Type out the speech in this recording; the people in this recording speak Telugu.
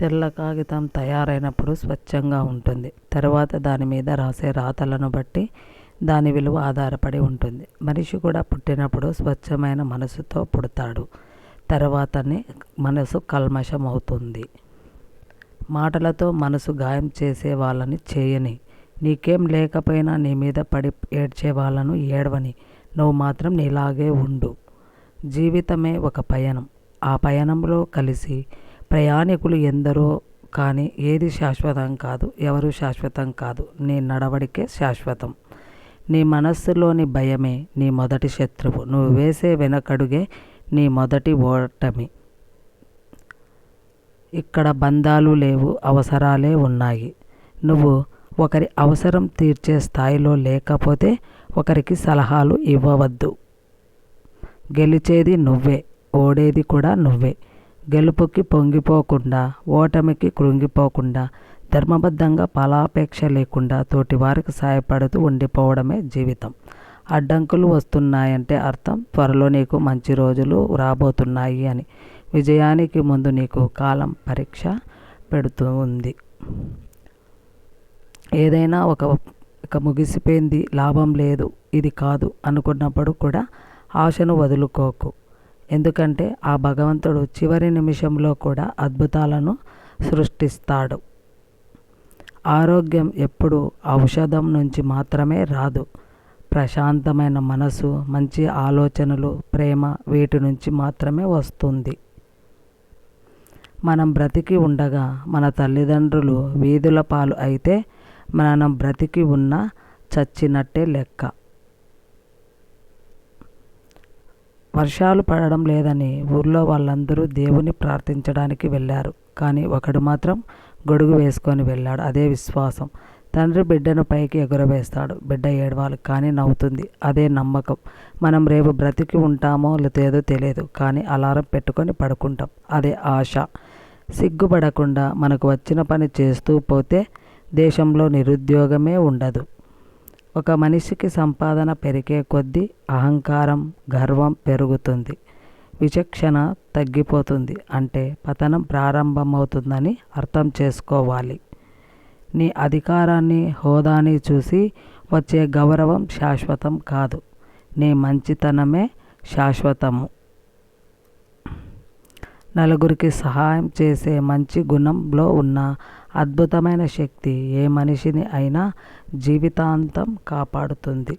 తెల్ల కాగితం తయారైనప్పుడు స్వచ్ఛంగా ఉంటుంది. తర్వాత దాని మీద రాసే రాతలను బట్టి దాని విలువ ఆధారపడి ఉంటుంది. మనిషి కూడా పుట్టినప్పుడు స్వచ్ఛమైన మనసుతో పుడతాడు. తర్వాతనే మనసు కల్మషం అవుతుంది మాటలతో మనసు గాయం చేసే వాళ్ళని చేయని నీకేం లేకపోయినా నీ మీద పడి ఏడ్చే వాళ్ళను ఏడవని నువ్వు మాత్రం నీలాగే ఉండు. జీవితమే ఒక పయనం. ఆ పయనంలో కలిసి ప్రయాణికులు ఎందరో కానీ ఏది శాశ్వతం కాదు ఎవరు శాశ్వతం కాదు. నీ నడవడికే శాశ్వతం. నీ మనస్సులోని భయమే నీ మొదటి శత్రువు. నువ్వు వేసే వెనకడుగే నీ మొదటి ఓటమి. ఇక్కడ బంధాలు లేవు అవసరాలే ఉన్నాయి. నువ్వు ఒకరి అవసరం తీర్చే స్థాయిలో లేకపోతే ఒకరికి సలహాలు ఇవ్వవద్దు. గెలిచేది నువ్వే ఓడేది కూడా నువ్వే. గెలుపుకి పొంగిపోకుండా ఓటమికి కృంగిపోకుండా ధర్మబద్ధంగా ఫలాపేక్ష లేకుండా తోటివారికి సాయపడుతూ ఉండిపోవడమే జీవితం. అడ్డంకులు వస్తున్నాయంటే అర్థం త్వరలో నీకు మంచి రోజులు రాబోతున్నాయి అని. విజయానికి ముందు నీకు కాలం పరీక్ష పెడుతూ ఉంది ఏదైనా ఒక ఇక ముగిసిపోయింది లాభం లేదు ఇది కాదు అనుకున్నప్పుడు కూడా ఆశను వదులుకోకు. ఎందుకంటే ఆ భగవంతుడు చివరి నిమిషంలో కూడా అద్భుతాలను సృష్టిస్తాడు. ఆరోగ్యం ఎప్పుడు ఔషధం నుంచి మాత్రమే రాదు. ప్రశాంతమైన మనసు మంచి ఆలోచనలు ప్రేమ వీటి నుంచి మాత్రమే వస్తుంది. మనం బ్రతికి ఉండగా మన తల్లిదండ్రులు వీధుల పాలు అయితే మనం బ్రతికి ఉన్న చచ్చినట్టే లెక్క. వర్షాలు పడడం లేదని ఊర్లో వాళ్ళందరూ దేవుని ప్రార్థించడానికి వెళ్ళారు. కానీ ఒకడు మాత్రం గొడుగు వేసుకొని వెళ్ళాడు. అదే విశ్వాసం. తండ్రి బిడ్డను పైకి ఎగురవేస్తాడు. బిడ్డ ఏడవాలి కానీ నవ్వుతుంది. అదే నమ్మకం. మనం రేపు బ్రతికి ఉంటామో లేదో తెలియదు కానీ అలారం పెట్టుకొని పడుకుంటాం. అదే ఆశ. సిగ్గుపడకుండా మనకు వచ్చిన పని చేస్తూ పోతే దేశంలో నిరుద్యోగమే ఉండదు. ఒక మనిషికి సంపాదన పెరిగే కొద్దీ అహంకారం గర్వం పెరుగుతుంది. విచక్షణ తగ్గిపోతుంది అంటే పతనం ప్రారంభమవుతుందని అర్థం చేసుకోవాలి. నీ అధికారాన్ని హోదాని చూసి వచ్చే గౌరవం శాశ్వతం కాదు. నీ మంచితనమే శాశ్వతము. నలుగురికి సహాయం చేసే మంచి గుణంలో ఉన్న అద్భుతమైన శక్తి ఏ మనిషిని అయినా జీవితాంతం కాపాడుతుంది.